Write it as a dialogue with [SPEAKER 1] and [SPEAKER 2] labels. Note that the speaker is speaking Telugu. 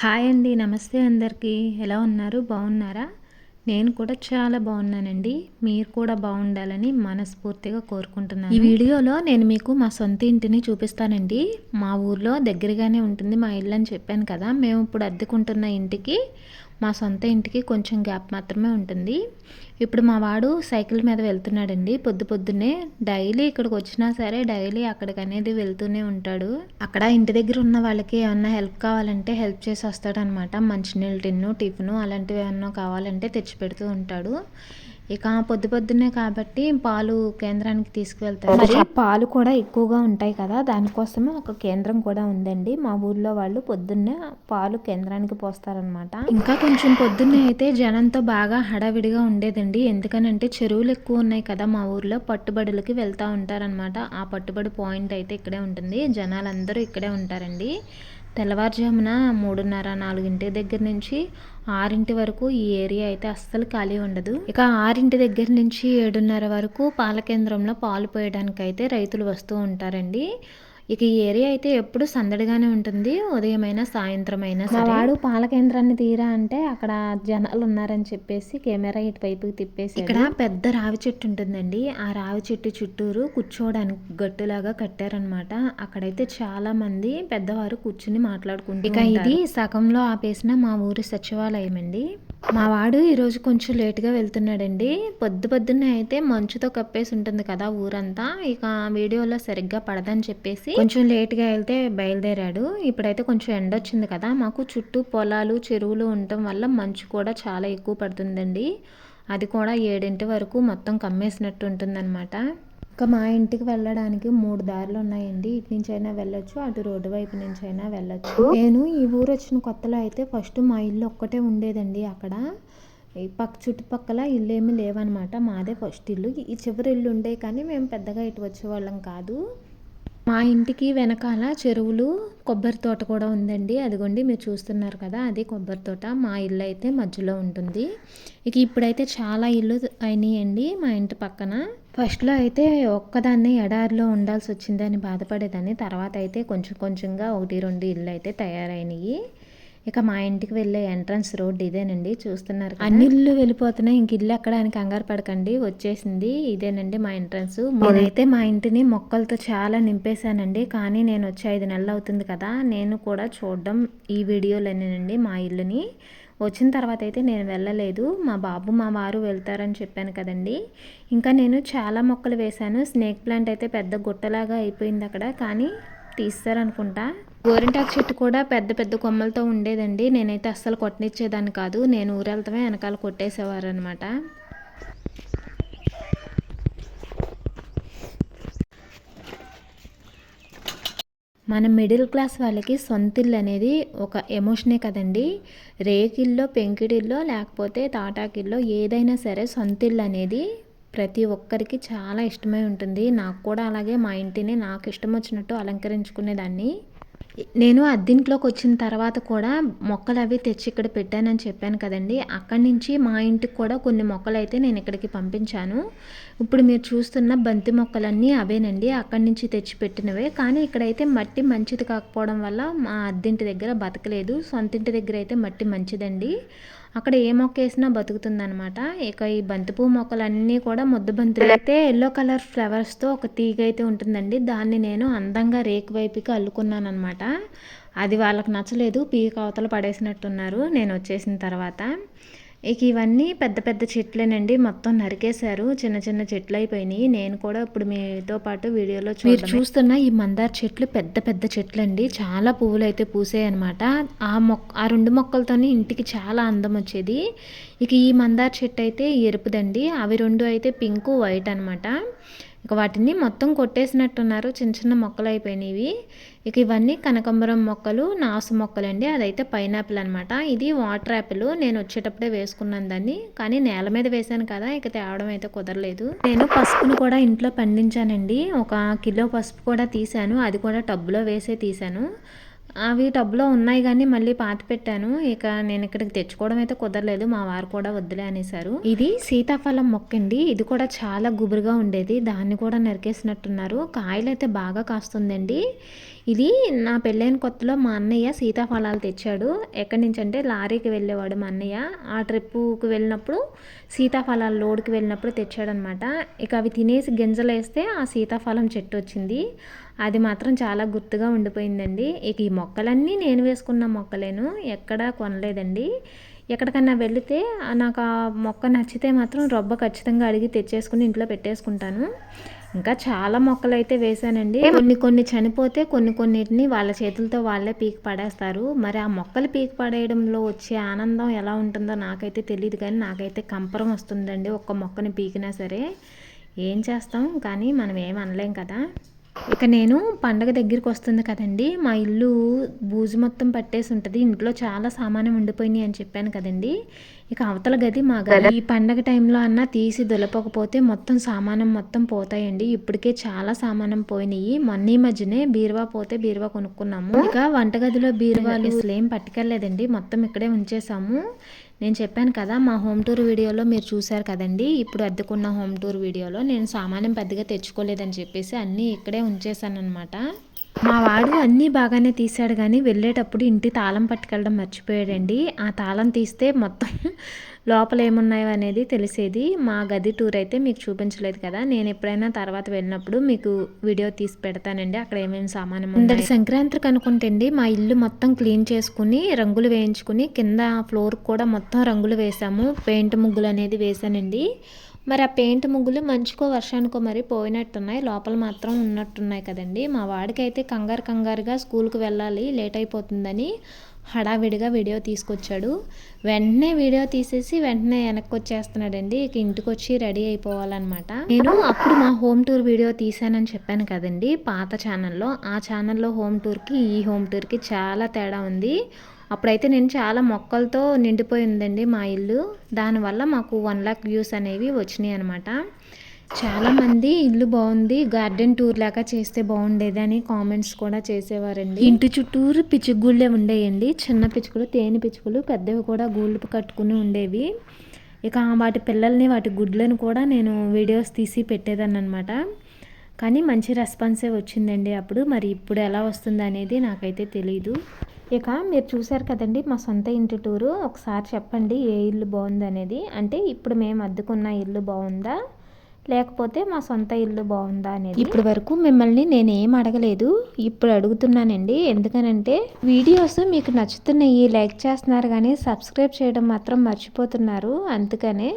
[SPEAKER 1] హాయ్ అండి నమస్తే అందరికీ. ఎలా ఉన్నారు? బాగున్నారా? నేను కూడా చాలా బాగున్నానండి. మీరు కూడా బాగుండాలని మనస్ఫూర్తిగా కోరుకుంటున్నాను. ఈ వీడియోలో నేను మీకు మా సొంత ఇంటిని చూపిస్తానండి. మా ఊర్లో దగ్గరగానే ఉంటుంది మా ఇల్లు అని చెప్పాను కదా. మేము ఇప్పుడు అద్దెకుంటున్న ఇంటికి మా సొంత ఇంటికి కొంచెం గ్యాప్ మాత్రమే ఉంటుంది. ఇప్పుడు మా వాడు సైకిల్ మీద వెళ్తున్నాడండి. పొద్దు పొద్దున్నే డైలీ ఇక్కడికి వచ్చినా సరే డైలీ అక్కడికి అనేది వెళ్తూనే ఉంటాడు. అక్కడ ఇంటి దగ్గర ఉన్న వాళ్ళకి ఏమన్నా హెల్ప్ కావాలంటే హెల్ప్ చేసి వస్తాడనమాట. మంచినీళ్ళు టిన్ను టిఫిను అలాంటివి ఏమన్నా కావాలంటే తెచ్చి పెడుతూ ఉంటాడు. ఇక పొద్దు పొద్దున్నే కాబట్టి పాలు కేంద్రానికి తీసుకువెళ్తారు. మరి పాలు కూడా ఎక్కువగా ఉంటాయి కదా దానికోసమే ఒక కేంద్రం కూడా ఉందండి. మా ఊర్లో వాళ్ళు పొద్దున్నే పాలు కేంద్రానికి పోస్తారనమాట ఇంకా కొంచెం పొద్దున్నే అయితే జనంతో బాగా హడావిడిగా ఉండేదండి. ఎందుకనంటే చెరువులు ఎక్కువ ఉన్నాయి కదా మా ఊర్లో పట్టుబడులకి వెళ్తూ ఉంటారనమాట ఆ పట్టుబడి పాయింట్ అయితే ఇక్కడే ఉంటుంది. జనాలందరూ ఇక్కడే ఉంటారండి. తెల్లవారుజామున మూడున్నర నాలుగింటి దగ్గర నుంచి ఆరింటి వరకు ఈ ఏరియా అయితే అస్సలు ఖాళీ ఉండదు. ఇక ఆరింటి దగ్గర నుంచి ఏడున్నర వరకు పాల కేంద్రంలో పాలు పోయడానికి అయితే రైతులు వస్తూ ఉంటారండి. ఇక ఈ ఏరియా అయితే ఎప్పుడు సందడిగానే ఉంటుంది. ఉదయమైనా సాయంత్రం అయినా వాడు పాల కేంద్రాన్ని తీరా అంటే అక్కడ జనాలు ఉన్నారని చెప్పేసి కెమెరా ఇటువైపుకి తిప్పేసి ఇక్కడ పెద్ద రావి చెట్టు ఉంటుందండి. ఆ రావి చెట్టు చుట్టూరు కూర్చోవడానికి గట్టులాగా కట్టారనమాట అక్కడైతే చాలా మంది పెద్దవారు కూర్చుని మాట్లాడుకుంటారు ఇక ఇది సగంలో ఆపేసిన మా ఊరి సచివాలయం అండి మా వాడు ఈరోజు కొంచెం లేట్గా వెళ్తున్నాడండి. పొద్దు పొద్దున్నే అయితే మంచుతో కప్పేసి ఉంటుంది కదా ఊరంతా. ఇక వీడియోలో సరిగ్గా పడదని చెప్పేసి కొంచెం లేట్గా వెళ్తే బయలుదేరాడు. ఇప్పుడైతే కొంచెం ఎండ వచ్చింది కదా మాకు చుట్టూ పొలాలు చెరువులు ఉండటం వల్ల మంచు కూడా చాలా ఎక్కువ పడుతుందండి. అది కూడా ఏడింటి వరకు మొత్తం కమ్మేసినట్టు ఉంటుందన్నమాట. ఇంకా మా ఇంటికి వెళ్ళడానికి మూడు దారులు ఉన్నాయండి. ఇటు నుంచి అయినా వెళ్ళొచ్చు అటు రోడ్డు వైపు నుంచి అయినా వెళ్ళొచ్చు నేను ఈ ఊరు వచ్చిన కొత్తలో అయితే ఫస్ట్ మా ఇల్లు ఒక్కటే ఉండేదండి అక్కడ. ఈ పక్క చుట్టుపక్కల ఇల్లు ఏమి లేవన్నమాట మాదే ఫస్ట్ ఇల్లు. ఈ చివరి ఇల్లు ఉండే కానీ మేము పెద్దగా ఇటు వచ్చేవాళ్ళం కాదు. మా ఇంటికి వెనకాల చెరువులు కొబ్బరి తోట కూడా ఉందండి. అదిగోండి మీరు చూస్తున్నారు కదా అది కొబ్బరి తోట. మా ఇల్లు అయితే మధ్యలో ఉంటుంది. ఇక ఇప్పుడైతే చాలా ఇల్లు అయినాయండి మా ఇంటి పక్కన. ఫస్ట్లో అయితే ఒక్కదాన్నే ఎడారిలో ఉండాల్సి వచ్చిందని బాధపడేదాన్ని. తర్వాత అయితే కొంచెం కొంచెంగా ఒకటి రెండు ఇల్లు అయితే తయారైనవి ఇక మా ఇంటికి వెళ్ళే ఎంట్రన్స్ రోడ్ ఇదేనండి చూస్తున్నారు అన్ని ఇల్లు వెళ్ళిపోతున్నాయి ఇంక ఇల్లు ఎక్కడానికి కంగారు పడకండి వచ్చేసింది ఇదేనండి మా ఎంట్రన్స్. నేనైతే మా ఇంటిని మొక్కలతో చాలా నింపేశానండి కానీ నేను వచ్చి ఐదు నెలలు అవుతుంది కదా నేను కూడా చూడడం ఈ వీడియోలోనేనండి మా ఇల్లుని. వచ్చిన తర్వాత అయితే నేను వెళ్ళలేదు మా బాబు మా వారు వెళ్తారని చెప్పాను కదండి. ఇంకా నేను చాలా మొక్కలు వేశాను స్నేక్ ప్లాంట్ అయితే పెద్ద గుట్టలాగా అయిపోయింది అక్కడ కానీ తీస్తారనుకుంటా. గోరింటాకు చెట్టు కూడా పెద్ద పెద్ద కొమ్మలతో ఉండేదండి. నేనైతే అస్సలు కొట్టనిచ్చేదాన్ని కాదు. నేను ఊరెళ్తామే వెనకాల కొట్టేసేవారు అనమాట మన మిడిల్ క్లాస్ వాళ్ళకి సొంత ఇల్లు అనేది ఒక ఎమోషనే కదండి. రేకిల్లో పెంకిడిల్లో లేకపోతే తాటాకిల్లో ఏదైనా సరే సొంత ఇల్లు అనేది ప్రతి ఒక్కరికి చాలా ఇష్టమై ఉంటుంది. నాకు కూడా అలాగే మా ఇంటిని నాకు ఇష్టం వచ్చినట్టు అలంకరించుకునేదాన్ని. నేను అద్దింట్లోకి వచ్చిన తర్వాత కూడా మొక్కలు అవి తెచ్చి ఇక్కడ పెట్టానని చెప్పాను కదండి. అక్కడి నుంచి మా ఇంటికి కూడా కొన్ని మొక్కలు అయితే నేను ఇక్కడికి పంపించాను. ఇప్పుడు మీరు చూస్తున్న బంతి మొక్కలన్నీ అవేనండి. అక్కడి నుంచి తెచ్చి పెట్టినవే కానీ ఇక్కడైతే మట్టి మంచిది కాకపోవడం వల్ల మా అద్దింటి దగ్గర బతకలేదు. సొంతింటి దగ్గర అయితే మట్టి మంచిదండి. అక్కడ ఏ మొక్క వేసినా బతుకుతుందనమాట ఇక ఈ బంతిపూ మొక్కలన్నీ కూడా ముద్ద బంతులు అయితే ఎల్లో కలర్ ఫ్లవర్స్తో ఒక తీగ అయితే ఉంటుందండి. దాన్ని నేను అందంగా రేకు వైపుకి అల్లుకున్నాను అనమాట అది వాళ్ళకి నచ్చలేదు. పీక అవతల పడేసినట్టున్నారు. నేను వచ్చేసిన తర్వాత. ఇక ఇవన్నీ పెద్ద పెద్ద చెట్లేనండి. మొత్తం నరికేశారు. చిన్న చిన్న చెట్లు అయిపోయినాయి నేను కూడా ఇప్పుడు మీతో పాటు వీడియోలో మీరు చూస్తున్న ఈ మందార చెట్లు పెద్ద పెద్ద చెట్లు అండి చాలా పువ్వులు అయితే పూసాయి అనమాట ఆ మొక్క ఆ రెండు మొక్కలతోనే ఇంటికి చాలా అందం వచ్చేది. ఇక ఈ మందార చెట్టు అయితే ఎరుపుదండి. అవి రెండు అయితే పింక్ వైట్ అనమాట ఇక వాటిని మొత్తం కొట్టేసినట్టున్నారు. చిన్న చిన్న మొక్కలు అయిపోయినవి. ఇక ఇవన్నీ కనకంబరం మొక్కలు నాసు మొక్కలండి. అదైతే పైనాపిల్ అనమాట ఇది వాటర్ యాపిల్. నేను వచ్చేటప్పుడే వేసుకున్నాను దాన్ని. కానీ నేల మీద వేసాను కదా ఇక తేవడం అయితే కుదరలేదు. నేను పసుపును కూడా ఇంట్లో పండించానండి. ఒక కిలో పసుపు కూడా తీసాను అది కూడా టబ్బులో వేసే తీసాను అవి టబ్లో ఉన్నాయి కానీ మళ్ళీ పాతి పెట్టాను. ఇక నేను ఇక్కడికి తెచ్చుకోవడం అయితే కుదరలేదు. మా వారు కూడా వద్దులే అనేసారు. ఇది సీతాఫలం మొక్క అండి. ఇది కూడా చాలా గుబురుగా ఉండేది. దాన్ని కూడా నరికేసినట్టున్నారు. కాయలు అయితే బాగా కాస్తుందండి. ఇది నా పెళ్ళైన కొత్తలో మా అన్నయ్య సీతాఫలాలు తెచ్చాడు. ఎక్కడి నుంచి అంటే లారీకి వెళ్ళేవాడు మా అన్నయ్య. ఆ ట్రిప్పుకి వెళ్ళినప్పుడు సీతాఫలాల లోడ్కి వెళ్ళినప్పుడు తెచ్చాడనమాట. ఇక అవి తినేసి గింజలు వేస్తే ఆ సీతాఫలం చెట్టు వచ్చింది. అది మాత్రం చాలా గుర్తుగా ఉండిపోయిందండి. ఇక ఈ మొక్కలన్నీ నేను వేసుకున్న మొక్కలేను ఎక్కడా కొనలేదండి. ఎక్కడికన్నా వెళితే నాకు ఆ మొక్క నచ్చితే మాత్రం రొబ్బ ఖచ్చితంగా అడిగి తెచ్చేసుకుని ఇంట్లో పెట్టేసుకుంటాను. ఇంకా చాలా మొక్కలు అయితే వేశానండి. కొన్ని కొన్ని చనిపోతే కొన్ని కొన్నిటిని వాళ్ళ చేతులతో వాళ్ళే పీకి పడేస్తారు. మరి ఆ మొక్కలు పీకి పడేయడంలో వచ్చే ఆనందం ఎలా ఉంటుందో నాకైతే తెలియదు కానీ నాకైతే కంపరం వస్తుందండి ఒక్క మొక్కని పీకినా సరే. ఏం చేస్తాం? కానీ మనం ఏం అనలేం కదా. ఇక నేను పండగ దగ్గరికి వస్తుంది కదండి మా ఇల్లు బూజు మొత్తం పట్టేసి ఉంటుంది ఇంట్లో చాలా సామానం ఉండిపోయినాయి అని చెప్పాను కదండి. ఇక అవతల గది మా గది. ఈ పండగ టైంలో అన్న తీసి దులపకపోతే మొత్తం సామానం మొత్తం పోతాయండి. ఇప్పటికే చాలా సామానం పోయినాయి. మొన్న ఈ మధ్యనే బీరువా పోతే బీరువా కొనుక్కున్నాము. ఇక వంటగదిలో బీరువాలు అసలు ఏం పట్టుకెళ్ళలేదండి. మొత్తం ఇక్కడే ఉంచేసాము. నేను చెప్పాను కదా మా హోమ్ టూర్ వీడియోలో మీరు చూశారు కదండి. ఇప్పుడు అద్దెకున్న హోమ్ టూర్ వీడియోలో నేను సామాన్యం పెద్దగా తెచ్చుకోలేదని చెప్పేసి అన్నీ ఇక్కడే ఉంచేసాను అనమాట మా వాడు అన్నీ బాగానే తీశాడు కానీ వెళ్ళేటప్పుడు ఇంటి తాళం పట్టుకెళ్ళడం మర్చిపోయాడండి. ఆ తాళం తీస్తే మొత్తం లోపల ఏమున్నాయో అనేది తెలిసేది. మా గది టూర్ అయితే మీకు చూపించలేదు కదా. నేను ఎప్పుడైనా తర్వాత వెళ్ళినప్పుడు మీకు వీడియో తీసి పెడతానండి. అక్కడ ఏమేమి సామానం ఉందండి సంక్రాంతికి అనుకుంటండి. మా ఇల్లు మొత్తం క్లీన్ చేసుకుని రంగులు వేయించుకుని కింద ఫ్లోర్ కూడా మొత్తం రంగులు వేసాము పెయింట్ ముగ్గులు అనేది వేసానండి మరి ఆ పెయింట్ ముగ్గులు మంచుకో వర్షానికో మరి పోయినట్టున్నాయి. లోపల మాత్రం ఉన్నట్టున్నాయి కదండి. మా వాడికి అయితే కంగారు కంగారుగా స్కూల్కి వెళ్ళాలి లేట్ అయిపోతుందని హడావిడిగా వీడియో తీసుకొచ్చాడు. వెంటనే వీడియో తీసేసి వెంటనే వెనక్కి వచ్చేస్తున్నాడండి ఇక ఇంటికి వచ్చి రెడీ అయిపోవాలన్నమాట. నేను అప్పుడు మా హోమ్ టూర్ వీడియో తీసానని చెప్పాను కదండి. పాత ఛానల్లో. ఆ ఛానల్లో హోమ్ టూర్కి ఈ హోమ్ టూర్కి చాలా తేడా ఉంది. అప్పుడైతే నేను చాలా మొక్కలతో నిండిపోయిందండి మా ఇల్లు. దానివల్ల మాకు వన్ లాక్ వ్యూస్ అనేవి వచ్చినాయి అనమాట చాలామంది ఇల్లు బాగుంది గార్డెన్ టూర్ లాగా చేస్తే బాగుండేది అని కామెంట్స్ కూడా చేసేవారండి. ఇంటి చుట్టూరు పిచ్చుగుళ్ళే ఉండేయండి చిన్న పిచ్చుకలు తేనె పిచ్చుకలు పెద్దవి కూడా గూళ్ళు కట్టుకుని ఉండేవి. ఇక వాటి పిల్లల్ని వాటి గుడ్లను కూడా నేను వీడియోస్ తీసి పెట్టేదాన్ని అనమాట కానీ మంచి రెస్పాన్సే వచ్చిందండి అప్పుడు. మరి ఇప్పుడు ఎలా వస్తుంది అనేది నాకైతే తెలీదు. ఇక మీరు చూసారు కదండి మా సొంత ఇంటి టూరు. ఒకసారి చెప్పండి ఏ ఇల్లు బాగుందనేది. అంటే ఇప్పుడు మేము అద్దుకున్న ఇల్లు బాగుందా? లేకపోతే మా సొంత ఇల్లు బాగుందా అనేది? ఇప్పటి వరకు మిమ్మల్ని నేను ఏం అడగలేదు. ఇప్పుడు అడుగుతున్నానండి. ఎందుకనంటే వీడియోస్ మీకు నచ్చుతున్నాయి లైక్ చేస్తున్నారు కానీ సబ్స్క్రైబ్ చేయడం మాత్రం మర్చిపోతున్నారు. అందుకనే